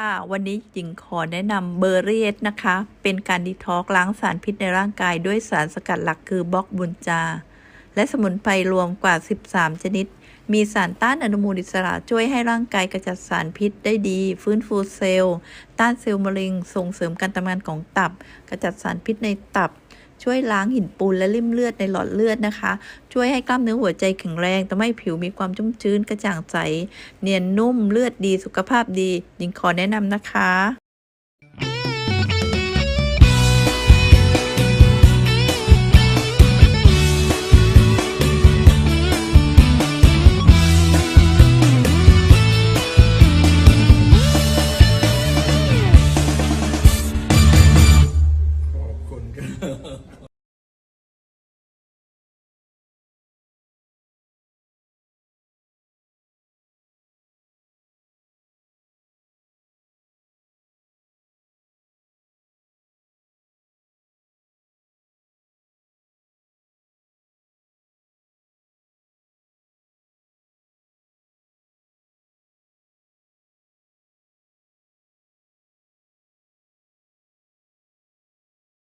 ค่ะวันนี้หญิงขอแนะนำเบอร์เรียสนะคะ เป็นการดีท็อกซ์ล้างสารพิษในร่างกายด้วยสารสกัดหลักคือบล็อกบุญจา และสมุนไพรรวมกว่า 13 ชนิด มีสารต้านอนุมูลอิสระช่วยให้ร่างกายกระจัดสารพิษได้ดี ฟื้นฟูเซลล์ ต้านเซลล์มะเร็ง ส่งเสริมการทำงานของตับ กระจัดสารพิษในตับ ช่วยล้างหินปูนและริ่มเลือดในหลอดเลือดนะคะ ช่วยให้กล้ามเนื้อหัวใจแข็งแรงทำให้ผิวมีความชุ่มชื้นกระจ่างใส เนียนนุ่มเลือดดีสุขภาพดีหญิงขอแนะนำนะคะ